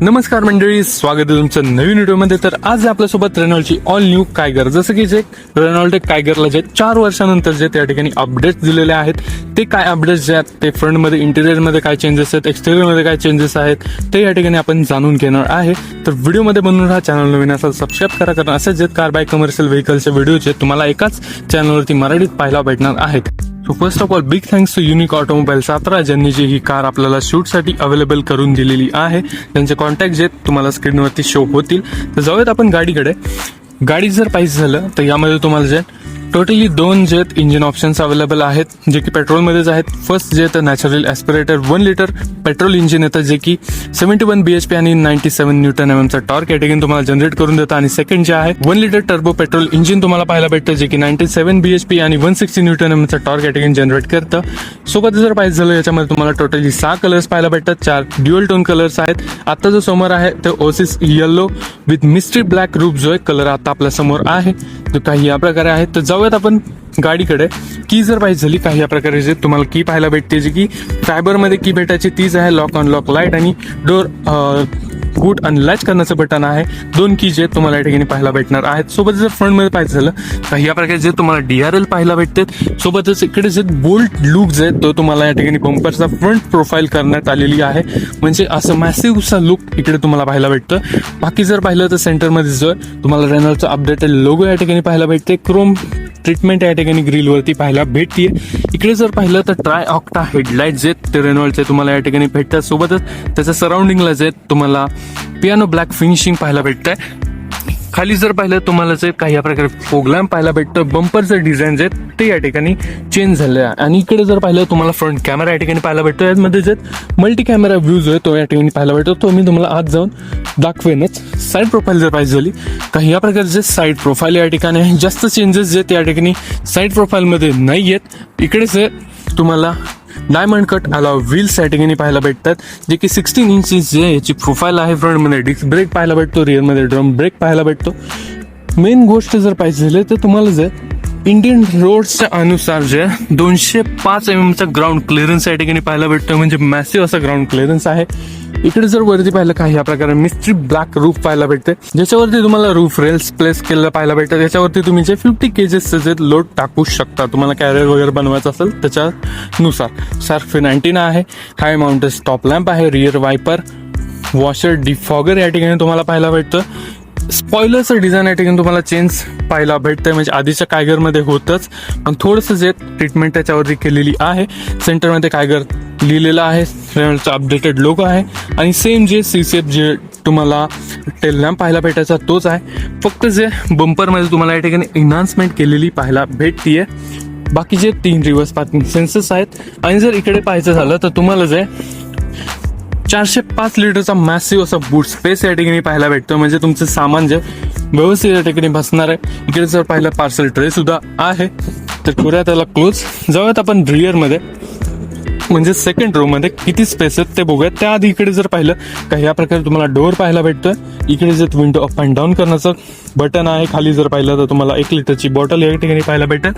नमस्कार मंडळी स्वागत आहे तुमचं नवीन व्हिडिओमध्ये. तर आज आपल्यासोबत रेनॉल्डची ऑल न्यू कायगर जसं की जे रेनॉल्ड कायगरला जे चार वर्षानंतर जे त्या ठिकाणी अपडेट्स दिलेले आहेत ते काय अपडेट्स जे आहेत ते फ्रंटमध्ये इंटेरियरमध्ये काय चेंजेस आहेत एक्सटेरियरमध्ये काय चेंजेस आहेत ते या ठिकाणी आपण जाणून घेणार आहे. तर व्हिडिओमध्ये बनवून हा चॅनल नवीन असाल सबस्क्राईब करा कारण असेच जे कार बाय कमर्शियल व्हेकलचे व्हिडिओचे तुम्हाला एकाच चॅनलवरती मराठीत पाहायला भेटणार आहेत. So first of all big thanks to unique automobile Satara ज्यांनी जी ही कार आपल्याला शूटसाठी अवेलेबल करून दिलेली आहे. त्यांचे कॉन्टॅक्ट जे तुम्हाला स्क्रीनवरती शो होतील. तर जाऊयात आपण गाडीकडे. गाडी जर पाहिजे झालं तर यामध्ये तुम्हाला जे टोटली दोन जे इंजिन ऑप्शन्स अवेलेबल आहेत जे की पेट्रोलमध्येच आहेत. फर्स्ट जे तर natural aspirator one litre petrol engine येतं जे की seventy one B H P आणि नाईन्टी सेव्हन न्यूटन एम एमचा टॉर्क कॅटेगरी तुम्हाला जनरेट करून देतं. आणि सेकंड जे आहे one litre turbo petrol engine तुम्हाला पाहायला भेटतं जे की ninety seven B H P आणि वन सिक्स्टी न्यूटन एम एमचा टॉर्क कॅटेगरी जनरेट करतं. सोबत जर पाहिजे झालं याच्यामध्ये तुम्हाला टोटली सहा कलर्स पाहायला भेटतात. चार ड्युअल टोन कलर्स आहेत. आता जो समोर आहे तो oasis yellow with mystery black roof जो आहे कलर आता आपल्यासमोर आहे. काही या प्रकारे आहेत. तर जाऊयात आपण गाडीकडे. की जर पाहिजे झाली काही या प्रकारे जे तुम्हाला की पाहायला भेटते जी की फायबरमध्ये की भेटायची तीच आहे लॉक ऑन लॉक लाइट आणि डोर गुड अनलॅच करण्याचं बटन आहे. दोन की जे तुम्हाला या ठिकाणी पाहायला भेटणार आहेत. सोबत जर फ्रंटमध्ये पाहिजे झालं तर या प्रकारे जे तुम्हाला डी आर एल पाहायला भेटतात सोबतच इकडे जे बोल्ट लुक जे आहेत तो तुम्हाला या ठिकाणी बंपरचा फ्रंट प्रोफाईल करण्यात आलेली आहे. म्हणजे असं मॅसिव्हचा लुक इकडे तुम्हाला पाहायला भेटतं. बाकी जर पाहिलं तर सेंटरमध्ये जर तुम्हाला रेनॉल्डचा अपडेटेड लोगो या ठिकाणी पाहायला भेटते. क्रोम ट्रीटमेंट या ठिकाणी ग्रिलवरती पाहायला भेटते इकडे जर पाहिलं तर ट्राय ऑक्टा हेडलाईट जे ते रेनॉल्डचे तुम्हाला या ठिकाणी भेटतात. सोबतच त्याच्या सराउंडिंगला जे तुम्हाला पियानो ब्लॅक फिनिशिंग पाहायला भेटतंय. खाली जर पाहिलं तुम्हाला जे काही या प्रकारे फोगलॅम्प पाहायला भेटतं बंपरचे डिझाईन्स आहेत ते या ठिकाणी चेंज झालं आहे. आणि इकडे जर पाहिलं तुम्हाला फ्रंट कॅमेरा या ठिकाणी पाहायला भेटतो. यामध्ये जे मल्टी कॅमेरा व्ह्यू जो आहे तो या ठिकाणी पाहायला भेटतो. तो मी तुम्हाला आज जाऊन दाखवेनच. साईड प्रोफाईल जर पाहिजे झाली काही या प्रकारचे साईड प्रोफाईल या ठिकाणी आहे जास्त चेंजेस जे त्या ठिकाणी साईड प्रोफाईलमध्ये नाही आहेत इकडे तुम्हाला डायमंड कट आला व्हील्स या ठिकाणी पाहायला भेटतात. जे की सिक्स्टीन इंचेस जे याची प्रोफाईल आहे फ्रंटमध्ये डिस्क ब्रेक पाहायला भेटतो रिअरमध्ये ड्रम ब्रेक पाहायला भेटतो. मेन गोष्ट जर पाहिजे झाली तर तुम्हाला जर इंडियन रोड्सच्या अनुसार जे दोनशे पाच एम एमचा ग्राउंड क्लिअरन्स या ठिकाणी पाहायला भेटतो म्हणजे मॅसिव्ह असा ग्राउंड क्लिअरन्स आहे. इकडे जर वरती पाहिलं काही या प्रकारे मिस्ट्री ब्लॅक रूफ पाहायला भेटते. ज्याच्यावरती तुम्हाला रूफ रेल्स प्लेस केलेलं पाहायला भेटतं. त्याच्यावरती तुम्ही जे फिफ्टी केजेसचे जे लोड टाकू शकता तुम्हाला कॅरियर वगैरे बनवायचं असेल त्याच्यानुसार. सार्फ नाईन्टीन आहे हाय माउंटेन स्टॉप लॅम्प आहे रिअर वायपर वॉशर डिफॉगर या ठिकाणी तुम्हाला पाहायला भेटतं. स्पॉयलरचं डिझाईन या ठिकाणी तुम्हाला चेंज पाहायला भेटतं म्हणजे आधीच्या कायगरमध्ये होतंच. पण थोडंसं जे ट्रीटमेंट त्याच्यावरती केलेली आहे सेंटरमध्ये कायगर लिहिलेलं आहे. रेनॉल्डचा अपडेटेड लोक आहे. आणि सेम जे सी सी एफ जे तुम्हाला टेल लॅम्प पाहायला भेटायचा तोच आहे. फक्त जे बंपरमध्ये तुम्हाला या ठिकाणी इन्हान्समेंट केलेली पाहायला भेटतीये. आहे बाकीचे तीन रिव्हर्स पार्किंग सेन्सेस आहेत. आणि जर इकडे पाहायचं झालं तर तुम्हाला जे चारशे पाच लिटरचा मॅसिव्ह असा बूट स्पेस या ठिकाणी पाहायला भेटतो म्हणजे तुमचं सामान जे व्यवस्थित या ठिकाणी बसणार आहे. इकडे जर पाहिलं पार्सल ट्रे सुद्धा आहे. तर करूया त्याला क्लोज जाऊयात आपण रिअरमध्ये म्हणजे सेकंड रो मध्ये किती स्पेस आहेत ते बघूयात त्याआधी इकडे जर पाहिलं का या प्रकारे तुम्हाला डोअर पाहायला भेटतोय. इकडे जर विंडो अप अँड डाऊन करण्याचं बटन आहे खाली जर पाहिलं तर तुम्हाला एक लिटरची बॉटल या ठिकाणी पाहायला भेटेल.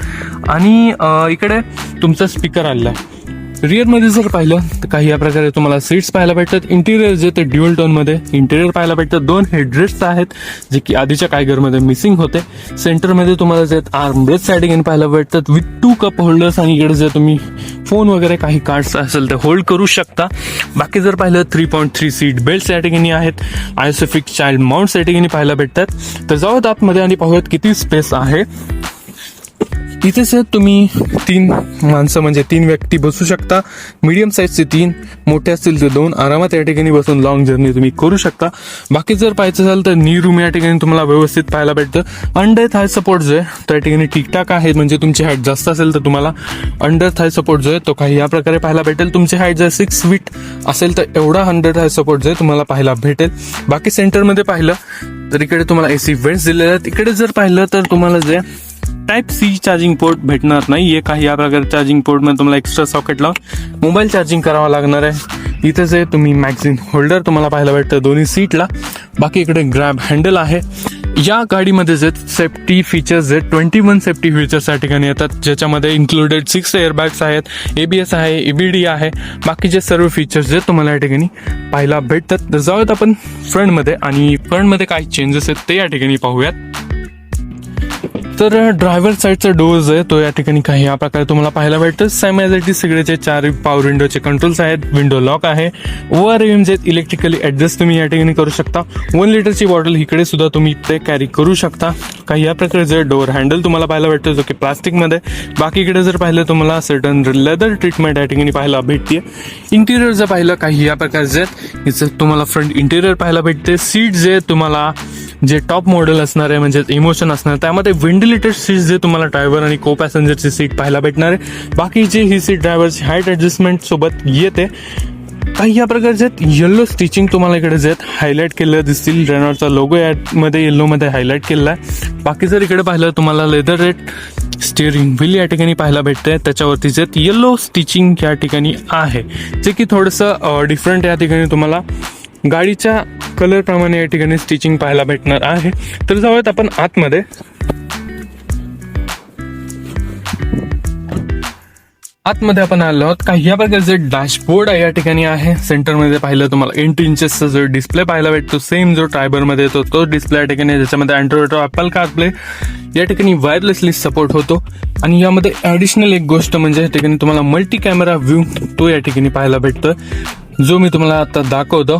आणि इकडे तुमचा स्पीकर आलेला आहे. रिअरमध्ये जर पाहिलं तर काही या प्रकारे तुम्हाला सीट्स पाहायला भेटतात. इंटिरियर जे ते ड्युअल टोनमध्ये इंटिरियर पाहायला भेटतात. दोन हेडरेस्ट आहेत जे की आधीच्या कायगरमध्ये मिसिंग होते. सेंटरमध्ये तुम्हाला जे आर्म आर्मब्रेथ सायडिंग पाहायला भेटतात. विथ टू कप होल्डर्स आणि इकडे जे तुम्ही फोन वगैरे काही कार्ड्स असेल ते होल्ड करू शकता. बाकी जर पाहिलं three point three seat belt या ठिकाणी आहेत. आयसोफिक चाइल्ड माउंट या ठिकाणी पाहायला भेटतात. तर जाऊयात आतमध्ये आणि पाहूयात किती स्पेस आहे. इथेच सर तुम्ही तीन माणसं म्हणजे तीन व्यक्ती बसू शकता. मीडियम साईजचे तीन मोठे असतील ते दोन. आरामात या ठिकाणी बसून लॉंग जर्नी तुम्ही करू शकता. बाकी जर पाहायचं झालं तर नी रूम या ठिकाणी तुम्हाला व्यवस्थित पाहायला भेटतं. अंडर थाय सपोर्ट जो आहे त्या ठिकाणी ठीकठाक आहे. म्हणजे तुमची हाईट जास्त असेल तर तुम्हाला अंडर थाय सपोर्ट जो आहे तो काही या प्रकारे पाहायला भेटेल. तुमची हाईट जर सिक्स फीट असेल तर एवढा अंडर थाय सपोर्ट जो आहे तुम्हाला पाहायला भेटेल. बाकी सेंटरमध्ये पाहिलं तर इकडे तुम्हाला एसी वेंट्स दिलेले आहेत. इकडे जर पाहिलं तर तुम्हाला जे टाईप सी चार्जिंग पोर्ट भेटणार नाही आहे काही या प्रकारे चार्जिंग पोर्टमध्ये तुम्हाला एक्स्ट्रा सॉकेट लावून मोबाईल चार्जिंग करावा लागणार आहे. इथे जे तुम्ही मॅगझिन होल्डर तुम्हाला पाहायला भेटतं दोन्ही सीटला बाकी इकडे ग्रॅब हँडल आहे. या गाडीमध्ये जे सेफ्टी फीचर्स जे ट्वेंटी वन सेफ्टी फीचर्स या ठिकाणी येतात. ज्याच्यामध्ये इन्क्लुडेड सिक्स एअरबॅग्स आहेत ए बी एस आहे ए बी डी आहे. बाकीचे सर्व फीचर्स जे तुम्हाला या ठिकाणी पाहायला भेटतात. तर जाऊयात आपण फ्रंटमध्ये आणि फ्रंटमध्ये काय चेंजेस आहेत ते या ठिकाणी पाहूयात. तर ड्रायव्हर साईडचा डोअर आहे तो या ठिकाणी काही या प्रकारे तुम्हाला पाहायला भेटतं. सॅमॅझिटी सगळेचे चार पॉवर विंडोचे कंट्रोल्स आहेत विंडो लॉक आहे. वर एम जे इलेक्ट्रिकली ऍडजस्ट तुम्ही या ठिकाणी करू शकता. वन लिटरची बॉटल इकडे सुद्धा तुम्ही ते कॅरी करू शकता. काही या प्रकारे जे डोअर हँडल तुम्हाला पाहायला भेटतो जो की प्लास्टिकमध्ये बाकीकडे जर पाहिलं तुम्हाला सर्टन लेदर ट्रीटमेंट या ठिकाणी पाहायला भेटते इंटिरियर जर पाहिलं काही या प्रकारचे आहेत तुम्हाला फ्रंट इंटिरियर पाहायला भेटते सीट जे तुम्हाला जे टॉप मॉडेल असणार आहे म्हणजे इमोशन असणार त्यामध्ये व्हेंटिलेटेड सीट जे तुम्हाला ड्रायव्हर आणि को पॅसेंजरची सीट पाहायला भेटणार आहे. बाकीची ही सीट ड्रायव्हरची हाईट ऍडजस्टमेंट सोबत येते. काही या प्रकारचे येल्लो स्टिचिंग तुम्हाला इकडे जे हायलाईट केलेलं दिसतील. रेनॉल्डचा लोगो यामध्ये येल्लोमध्ये हायलाईट केलेला आहे. बाकी जर इकडे पाहिलं तुम्हाला लेदर रेट स्टिअरिंग व्हील या ठिकाणी पाहायला भेटते. त्याच्यावरती जे येल्लो स्टिचिंग या ठिकाणी आहे. जे की थोडंसं डिफरंट या ठिकाणी तुम्हाला गाडीच्या कलरप्रमाणे या ठिकाणी स्टिचिंग पाहायला भेटणार आहे. तर जाऊयात आपण आतमध्ये. आतमध्ये आपण आलो आहोत. काही या प्रकारचे डॅशबोर्ड या ठिकाणी आहे सेंटरमध्ये पाहिलं तुम्हाला एट इंचेसचा जो डिस्प्ले पाहायला भेटतो सेम जो ट्रायबरमध्ये येतो तो डिस्प्ले या ठिकाणी ज्याच्यामध्ये अँड्रॉइड ॲपल कारप्ले या ठिकाणी वायरलेसली सपोर्ट होतो. आणि यामध्ये ॲडिशनल एक गोष्ट म्हणजे या ठिकाणी तुम्हाला मल्टी कॅमेरा व्ह्यू तो या ठिकाणी पाहायला भेटतो जो मी तुम्हाला आता दाखवतो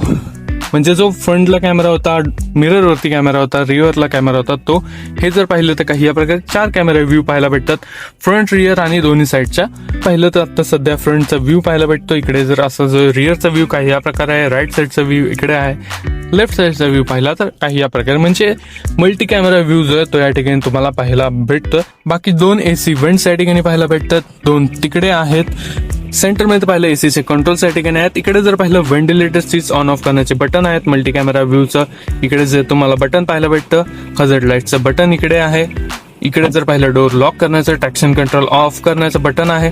म्हणजे जो फ्रंटला कॅमेरा होता मिररवरती कॅमेरा होता रिअरला कॅमेरा होता तो हे जर पाहिलं तर काही या प्रकारे चार कॅमेरा व्ह्यू पाहायला भेटतात. फ्रंट रिअर आणि दोन्ही साईडच्या. पाहिलं तर आता सध्या फ्रंटचा व्ह्यू पाहायला भेटतो इकडे जर असं जो रिअरचा व्ह्यू काही या प्रकारे आहे राईट साईडचा व्ह्यू इकडे आहे लेफ्ट साईडचा व्ह्यू पाहिला तर काही या प्रकारे. म्हणजे मल्टी कॅमेरा व्ह्यू जो आहे तो या ठिकाणी तुम्हाला पाहायला भेटतो बाकी दोन एसी वेंट्स या ठिकाणी पाहायला भेटतात दोन तिकडे आहेत. सेंटरमध्ये पाहिलं एसीचे कंट्रोल्स या ठिकाणी आहेत. इकडे जर पाहिलं व्हेंटिलेटर स्विच ऑन ऑफ करण्याचे बटन आहेत. मल्टी कॅमेरा व्ह्यूचं इकडे जे तुम्हाला बटन पाहायला भेटतं. हजर लाईटचं बटन इकडे आहे. इकडे जर पाहिलं डोर लॉक करण्याचं ट्रॅक्शन कंट्रोल ऑफ करण्याचं बटन आहे.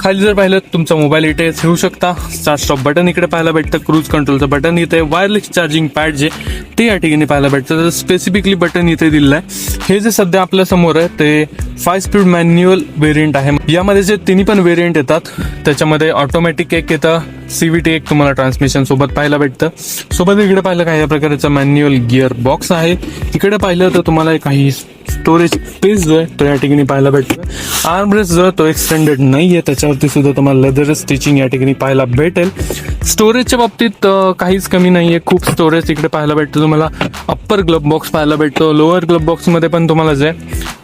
खाली जर पाहिलं तुमचा मोबाईल इथे ठेवू शकता. स्टार्ट स्टॉप बटन इकडे पाहायला भेटतं. क्रूज कंट्रोलचं बटन इथे. वायरलेस चार्जिंग पॅड जे ते या ठिकाणी पाहायला भेटतं. तर स्पेसिफिकली बटन इथे दिलेलं आहे. हे जे सध्या आपल्यासमोर आहे ते फाय स्पीड मॅन्युअल व्हेरियंट आहे. यामध्ये जे तिन्ही पण व्हेरियंट येतात त्याच्यामध्ये ऑटोमॅटिक एक येतं. सीव्हीटी एक तुम्हाला ट्रान्समिशन सोबत पाहायला भेटतं. सोबत इकडे पाहिलं काही या प्रकारचं मॅन्युअल गिअर बॉक्स आहे. इकडे पाहिलं तर तुम्हाला काही स्टोरेज स्पेस जो आहे तो या ठिकाणी पाहायला भेटतो आर्मरेस्ट जो आहे तो एक्सटेंडेड नाही आहे. त्याच्यावरती सुद्धा तुम्हाला लेदर स्टिचिंग या ठिकाणी पाहायला भेटेल. स्टोरेजच्या बाबतीत काहीच कमी नाही आहे. खूप स्टोरेज इकडे पाहायला भेटतं तुम्हाला. अप्पर ग्लब बॉक्स पाहायला भेटतो. लोअर ग्लब बॉक्समध्ये पण तुम्हाला जे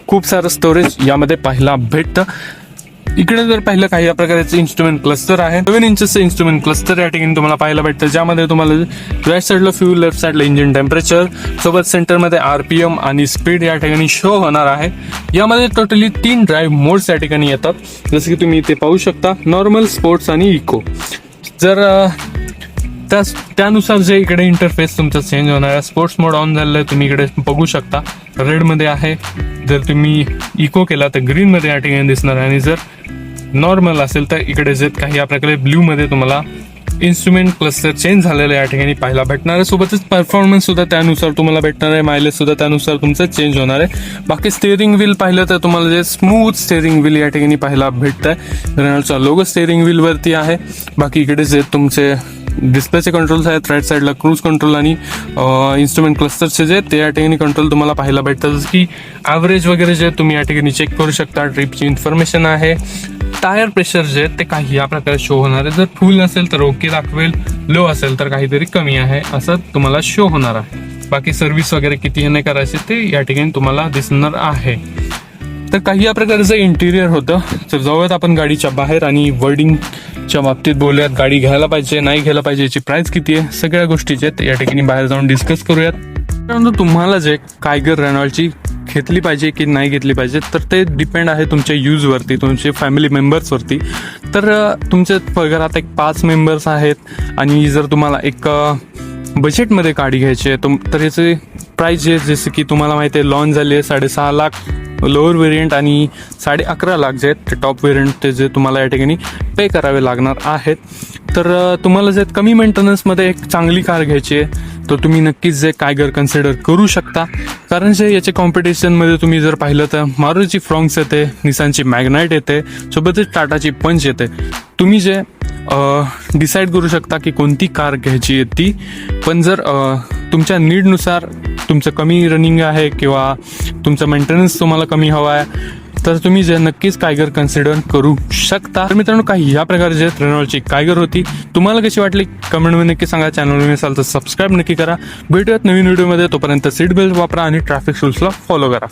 खूप सारं स्टोरेज यामध्ये पाहायला भेटतं. इकडे जर पाहिलं काही या प्रकारचे इन्स्ट्रुमेंट क्लस्टर आहे. सेव्हन इंचेसचं इन्स्ट्रुमेंट क्लस्टर या ठिकाणी तुम्हाला पाहायला भेटतं. ज्यामध्ये तुम्हाला राईट साईडला फ्यूल लेफ्ट साईडला इंजिन टेम्परेचर सोबत सेंटरमध्ये आरपीएम आणि स्पीड या ठिकाणी शो होणार आहे. यामध्ये टोटली तीन ड्राईव्ह मोड्स या ठिकाणी येतात. जसं की तुम्ही इथे पाहू शकता नॉर्मल स्पोर्ट्स आणि इको जर अं, त्या त्यानुसार जे इकडे इंटरफेस तुमचा चेंज होणार आहे स्पोर्ट्स मोड ऑन झालेलं आहे तुम्ही इकडे बघू शकता. रेडमध्ये आहे. जर तुम्ही इको केला तर ग्रीनमध्ये या ठिकाणी दिसणार आहे. आणि जर नॉर्मल असेल तर इकडे जे काही आपल्याकडे ब्ल्यूमध्ये तुम्हाला इन्स्ट्रुमेंट क्लस्टर चेंज झालेलं या ठिकाणी पाहायला भेटणार आहे. सोबतच परफॉर्मन्स सुद्धा त्यानुसार तुम्हाला भेटणार आहे. मायलेज सुद्धा त्यानुसार तुमचं चेंज होणार आहे. बाकी स्टेअरिंग व्हील पाहिलं तर तुम्हाला जे स्मूथ स्टेअरिंग व्हील या ठिकाणी पाहायला भेटत आहे रेनॉल्डचा लोगो स्टेअरिंग व्हीलवरती आहे. बाकी इकडे जे तुमचे डिस्प्लेचे कंट्रोल्स आहेत राईट साईडला क्रूज कंट्रोल आणि इन्स्ट्रुमेंट क्लस्टरचे जे ते या ठिकाणी कंट्रोल तुम्हाला पाहायला भेटतात. जसं की ॲव्हरेज वगैरे जे तुम्ही या ठिकाणी चेक करू शकता ट्रिपची इन्फॉर्मेशन आहे. टायर प्रेशर जे आहेत ते काही या प्रकारे शो होणार आहे जर फुल असेल तर ओके दाखवेल. लो असेल तर काहीतरी कमी आहे असं तुम्हाला शो होणार आहे. बाकी सर्व्हिस वगैरे किती ह्याने करायचे ते या ठिकाणी तुम्हाला दिसणार आहे. तर काही या प्रकारचं इंटिरियर होतं. तर जाऊयात आपण गाडीच्या बाहेर आणि वर्डिंगच्या बाबतीत बोलूयात. गाडी घ्यायला पाहिजे नाही घ्यायला पाहिजे याची प्राइस किती आहे सगळ्या गोष्टीच्या आहेत. या ठिकाणी बाहेर जाऊन डिस्कस करूयात. परंतु तुम्हाला जे कायगर रेनॉल्डची घेतली पाहिजे की नाही घेतली पाहिजे तर ते डिपेंड आहे तुमच्या यूजवरती तुमचे फॅमिली मेंबर्सवरती तर तुमच्या घरात एक पाच मेंबर्स आहेत आणि जर तुम्हाला एक बजेटमध्ये गाडी घ्यायची आहे तुम तर याचे प्राईस जे जसं की तुम्हाला माहिती आहे लॉन्च झाली आहे साडेसहा लाख लोअर व्हेरियंट आणि साडे अकरा लाख जे आहेत ते टॉप व्हेरियंट ते जे तुम्हाला या ठिकाणी पे करावे लागणार आहेत. तर तुम्हाला जे कमी मेंटेनन्समध्ये एक चांगली कार घ्यायची आहे. तर तुम्ही नक्कीच जे कायगर कन्सिडर करू शकता. कारण जे याच्या कॉम्पिटिशनमध्ये तुम्ही जर पाहिलं तर मारुतीची फ्रॉंक्स येते निसानची मॅग्नाईट येते सोबतच टाटाची पंच येते. तुम्ही जे डिसाईड करू शकता की कोणती कार घ्यायची आहे ती पण जर तुमच्या नीडनुसार तुमचं कमी रनिंग आहे किंवा तुमचं मेंटेनन्स तुम्हाला कमी हवा आहे तर तुम्ही जे नक्कीच कायगर कन्सिडर करू शकता. तर मित्रांनो काही या प्रकारचे रेनॉल्डची कायगर होती तुम्हाला कशी वाटली? कमेंटमध्ये नक्की सांगा. चॅनल असाल तर सबस्क्राईब नक्की करा. भेटूयात नवीन व्हिडिओमध्ये तोपर्यंत सीट बेल्ट वापरा आणि ट्रॅफिक रूल्सला फॉलो करा.